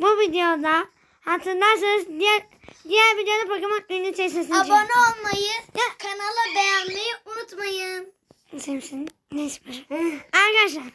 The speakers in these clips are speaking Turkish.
bu videoda hatırlarsanız diğer diğer videoda Pokemon ünlü sesini Abone olmayı, kanala beğenmeyi unutmayın. Sevmişsin. Neyse. boş. Arkadaşlar.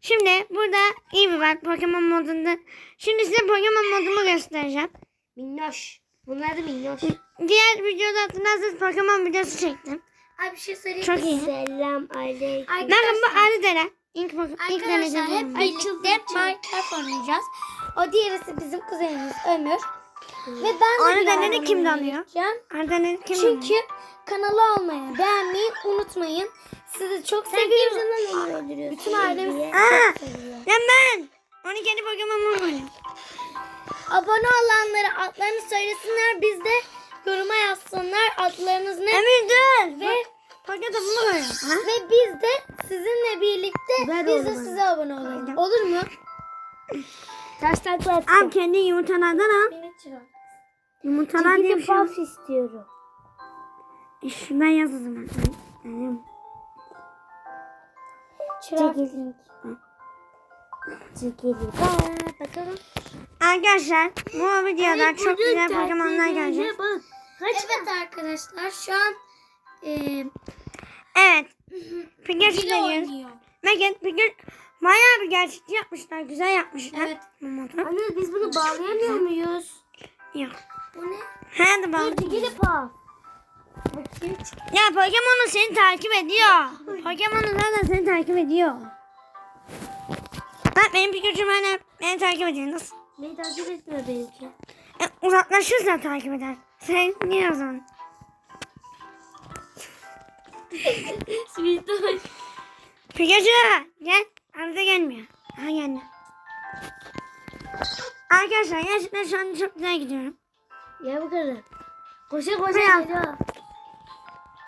Şimdi burada iyi bir var Pokemon modunda. Şimdi size Pokemon modumu göstereceğim. Minnoş. Bunlar da minnoş. Diğer videoda hatırlarsanız Pokemon videosu çektim. Ay bir şey söyleyeyim Çok iyi. Selam aleyküm. Bakın bu Ali Dere. İlk, ilk Arkadaşlar deneyeceğim. hep bunu. birlikte Minecraft oynayacağız. O diğerisi bizim kuzenimiz Ömür. Ve ben de bir Dere'de hayvan kim oynayacağım. Ali Dere kim? Çünkü kanala olmayı, beğenmeyi unutmayın. Sizi çok seviyorum. Bütün ailemiz sizi çok seviyor. ya ben. Onu kendi Pokemon'umu oynuyorum. Abone olanlara adlarını söylesinler. Biz de yoruma yazsınlar adlarınız ne. Emir dur. Ve Pokemon'umu oynuyorum. Ha? ve biz de sizinle birlikte Ver biz de size abone olalım. Olur mu? Taş takla Al kendi yumurtalardan al. Yumurtalar diye bir şey yok. istiyorum. Şuradan yaz o zaman. Yani, Çekilin. Çekilin. Bakalım. Arkadaşlar bu videoda çok güzel Pokemon'lar gelecek. Evet arkadaşlar şu an e, Evet. Deniyoruz. oynuyor. Megan Pikachu bayağı bir gerçekçi yapmışlar. Güzel yapmışlar. Evet. Anne biz bunu bağlayamıyor muyuz? Yok. Bu ne? Hadi bak. Çekili paf. Bakayım. Ya Pokemon'u seni takip ediyor. Pokemon'u zaten seni takip ediyor. Bak benim Pikachu'm hala beni takip ediyor. Nasıl? Neyi takip etmiyor benimki? E, uzaklaşırsa takip eder. Sen niye o zaman? Pikachu gel. Arada gelmiyor. Ha geldi. Arkadaşlar gerçekten şu an çok güzel gidiyorum. Gel bakalım. Koşa koşa Buraya. geliyor.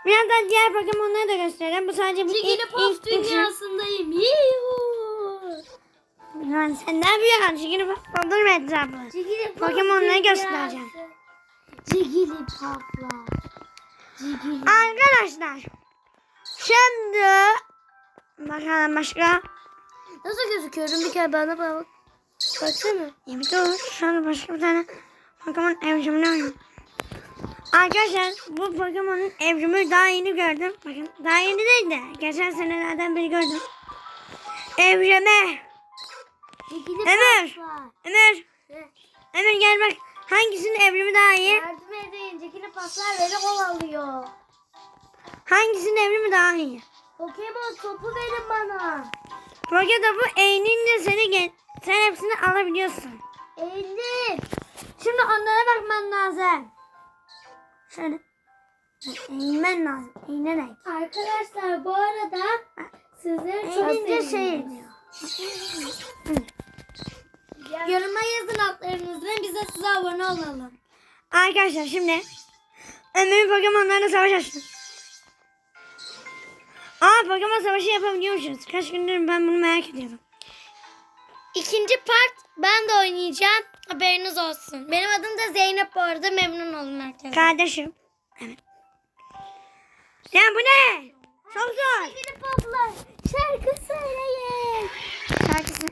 Birazdan diğer Pokemon'ları da göstereceğim. Bu sadece bu Çekili üçü. dünyasındayım. Yuhuu. Lan sen ne yapıyorsun? Çekili paf doldurma etrafı. Çekili paf Pokemon'ları göstereceğim. Çekili. Çekili. Arkadaşlar. Şimdi bakalım başka. Nasıl gözüküyorum bir kere bana bak. Baksana. Ya bir dur. Şu anda başka bir tane Pokemon evrimini oynuyorum. Arkadaşlar bu Pokemon'un evrimi daha yeni gördüm. Bakın daha yeni değil de geçen senelerden beri gördüm. Evrime. Ömer. Ne? Ömer gel bak. Hangisinin evrimi daha iyi? Yardım edin. Çekili paflar beni kovalıyor. Hangisinin evrimi daha iyi? Pokemon topu verin bana. Poketopu eğinince seni gel. Sen hepsini alabiliyorsun. Eğildim. Şimdi onlara bakman lazım. Şöyle. Eğilmen lazım. Eğilerek. Arkadaşlar bu arada sizleri çok seviyorum. şey ediyor. Yoruma yazın adlarınızı ve biz de size abone olalım. Arkadaşlar şimdi Ömer'in Pokemon'larla savaş açtım. Aa Pokemon savaşı yapabiliyormuşuz. Kaç gündür ben bunu merak ediyordum. İkinci part ben de oynayacağım. Haberiniz olsun. Benim adım da Zeynep bu arada. Memnun olun herkese. Kardeşim. Evet. Ya bu ne? Çok zor. Gidip abla şarkı söyleyin. Şarkısı.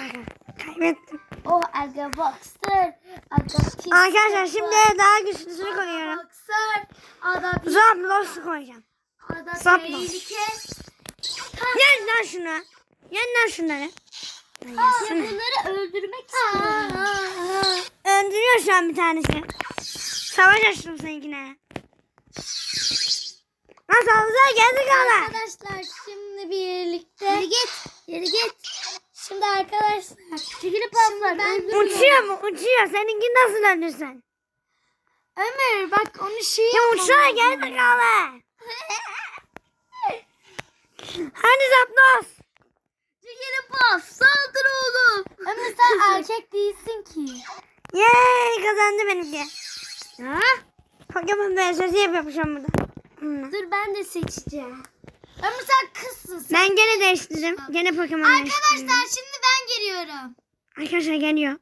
Aga, kaybettim. Oh aga boxer. Aga. Arkadaşlar şimdi daha güçlüsünü koyuyorum. Boxer. Pis. Zapdos koyacağım. Ada tehlike. Yen lan şunu. Yen lan şunları. Aa, bunları öldürmek istiyorum. Öldürüyor şu an bir tanesi. Savaş açtım seninkine. Nasıl olsa geldik hala. Arkadaşlar şimdi birlikte. Yürü git. Yürü git. Şimdi arkadaşlar. Çekilip abla ben Uçuyor mu? Uçuyor. Seninki nasıl öldürsen? Ömer bak onu şey Ya uçsana geldik hala. Hadi Zapdos. Çekilip af saldır oğlum. Ömer sen erkek değilsin ki. Yeee kazandı benimki. Ha? Pokemon BSS'i yapıyormuşum burada. Hmm. Dur ben de seçeceğim. Ömer sen kızsın sen. Ben gene değiştirdim. Gene Pokemon. Arkadaşlar şimdi ben geliyorum. Arkadaşlar geliyor.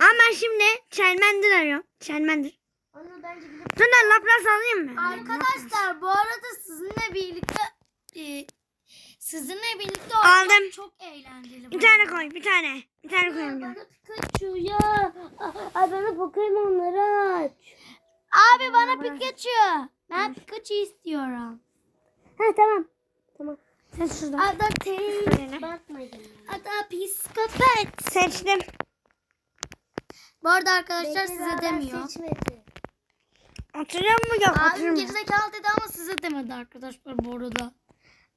Ama şimdi Charmander arıyor. Charmander. Onu bence gidip... Sonra Lapras alayım mı? Arkadaşlar bu arada sizinle birlikte e, Sizinle birlikte Aldım. çok eğlenceli. Bir tane koy bir tane. Bir tane koyalım. Bana Pikachu ya. Ay bana Pokemon'ları aç. Abi bana Pikachu. Ben Pikachu istiyorum. Ha tamam. Tamam. Sen şuradan. Ada değil. Bakmayın. Ada psikopat. Seçtim. Bu arada arkadaşlar size demiyor. Seçmedi. Oturuyor mu yok Abim gerizekalı dedi ama size demedi arkadaşlar bu arada.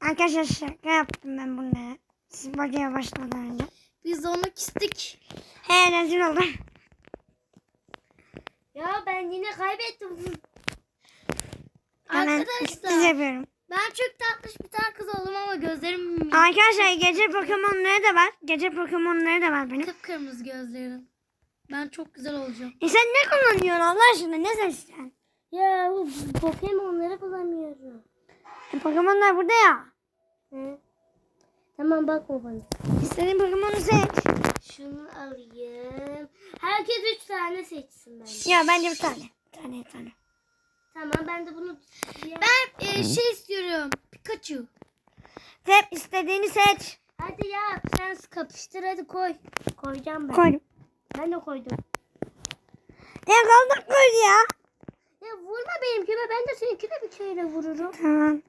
Arkadaşlar şaka yaptım ben bunları. Siz bakıya başlamadan önce. Biz onu kistik. He rezil oldum. Ya ben yine kaybettim. Hemen Arkadaşlar yapıyorum. ben çok tatlış bir tane kız oldum ama gözlerim Arkadaşlar gece Pokemon'ları da var. Gece Pokemon'ları da var benim. kıpkırmızı gözlerim. Ben çok güzel olacağım. E sen ne kullanıyorsun Allah aşkına? Ne seçeceksin? Ya bu Pokemon'ları bulamıyorum. E, Pokemon'lar burada ya. Hı? Tamam bakma bana. İstediğin Pokemon'u seç. Şunu alayım. Herkes üç tane seçsin bence. Ya bence bir tane. Bir tane bir tane. Tamam ben de bunu... Ben e, şey istiyorum. Pikachu. Hep istediğini seç. Hadi ya sen kapıştır hadi koy. Koyacağım ben. Koydum. Ben de koydum. Ya kaldık koydu ya. Ya vurma benimkine ben de seninkine bir kere vururum. Tamam.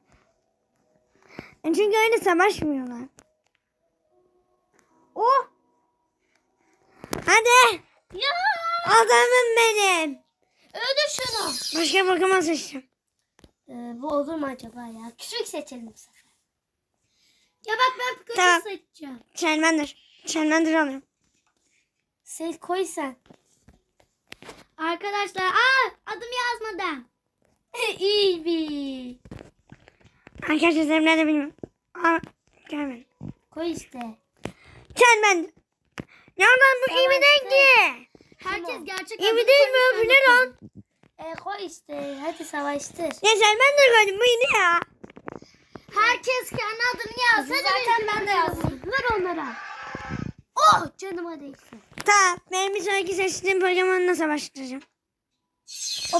E çünkü öyle savaşmıyorlar. Oh! Hadi. Ya! Adamım benim. Öldür şunu. Başka Pokemon seçtim. Ee, bu olur mu acaba ya? Küçük seçelim bu sefer. Ya bak ben Pikachu Tamam. seçeceğim. Charmander. Charmander alıyorum. Seç koy sen. Arkadaşlar aa adım yazmadan. İyi bir. Arkadaşlar sen nerede bilmiyorum. Aa, Charmander. Koy işte. Charmander. Ya lan bu iyi mi değil ki? Herkes gerçek İyi mi değil mi? ben de ne lan? Ee, koy işte. Hadi savaştır. Ya Charmander koydum bu iyi ne ya? Herkes kendi adını yazsın. Zaten ben de yazdım. Ver onlara. Oh canıma değsin. Tamam. Benim bir sonraki seçtiğim Pokemon'la savaştıracağım. O,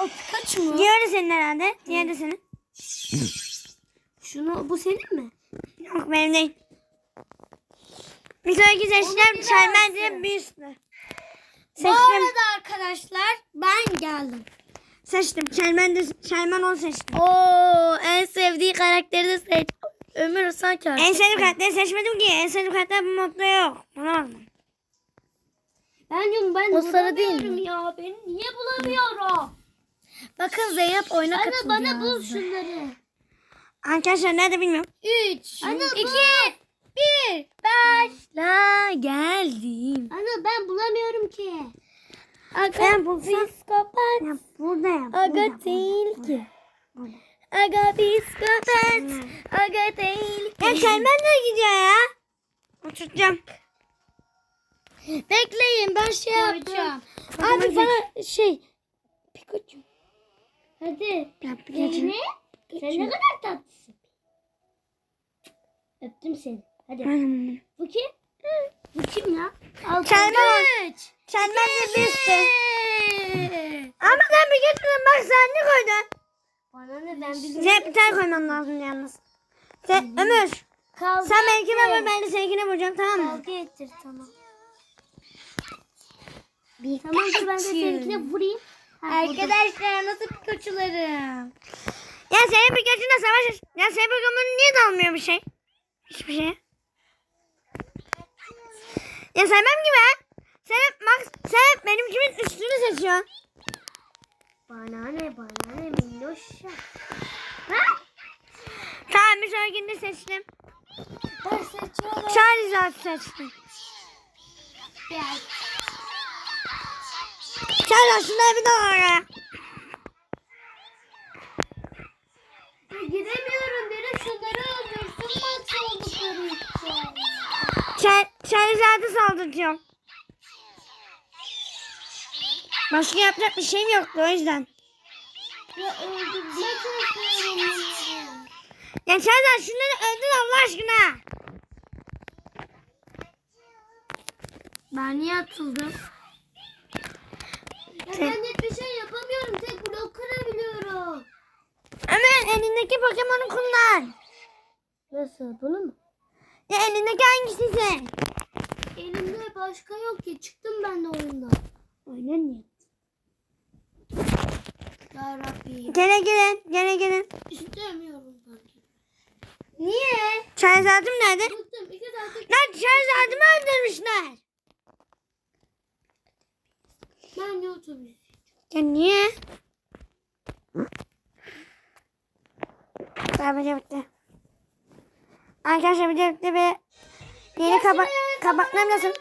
o Pikachu mu? Diğeri senin herhalde. Diğeri de senin. Şunu bu senin mi? Yok benim değil. Bir sonraki seçtiğim Charmander'ın bir üstü. Bu arada arkadaşlar ben geldim. Seçtim. Charmander, Charmander seçtim. Oo en sevdiği karakteri de seç. Ömür sanki En sevdiğim karakteri seçmedim ki. En sevdiğim karakter bu modda yok. Bunu aldım. Ben diyorum ben O sarı değil bulamıyorum mi? ya. Beni niye bulamıyorum? Bakın Zeynep oyuna Anne katıldı. bana bul şunları. Arkadaşlar nerede bilmiyorum. 3, Anne, 2, bu- 1, başla geldim. Anne ben bulamıyorum ki. Ben bulsam. Psikopat. Ya buradayım. Aga Burada, değil burada, ki. burada. Aga psikopat. Aga değil Ya ki. Charmander gidiyor ya. Oturtacağım. Bekleyin ben şey yapacağım. Bakalım Abi bana şey. Pikachu. Hadi. Ya Pikachu. Ne? Sen ne kadar tatlısın. Öptüm seni. Hadi. Hmm. Bu kim? Bu kim ya? Al Charmander. Üç. Charmander bir üstü. iki. Ama sen Pikachu'nun bak sen ne koydun? Bana ne ben bilmiyorum. Sen bir tane koyman lazım yalnız. Sen Ömür. Kavga Sen benimkine vur ben de seninkine vuracağım tamam mı? Kavga ettir tamam. Tamam dur ben de seninkine vurayım. Ha. Arkadaşlar nasıl Pikachu'larım? Ya senin Pikachu'na savaş... Ya senin Pokemon'un niye dalmıyor bir şey? Hiçbir şey. Ya sevmem gibi ha. Sen hep, Max, sen hep benim kimin üstünü seçiyorsun. Bana ne bana ne minnoşa. Tamam bir sonrakini seçtim. Ben seçiyorum. Charizard seçtim. Ben. Şuna bir daha oraya. Gidemiyorum. Biri şunları öldürsün maç oldukları için. Charizard'ı saldıracağım. Başka yapacak bir şeyim yoktu o yüzden. Ya istiyorum bunları. Ya Charizard şunları öldür Allah aşkına. Ben niye atıldım? Ya ben hiçbir şey yapamıyorum. Tek blok kırabiliyorum. Ömer elindeki Pokemon'u kullan. Nasıl? Bunu mu? Ya elindeki hangisi? Elimde başka yok ki. Çıktım ben de oyundan. Oynan niye? Ya Rabbi. Gene gelin. Gene gelin. İstemiyorum sanki. Niye? Çay nerede? Bıktım. İki saattir Lan çay öldürmüşler. Ben de otobüs. Ya niye? Daha video bitti. Arkadaşlar video bitti ve yeni kaba kapatmam lazım.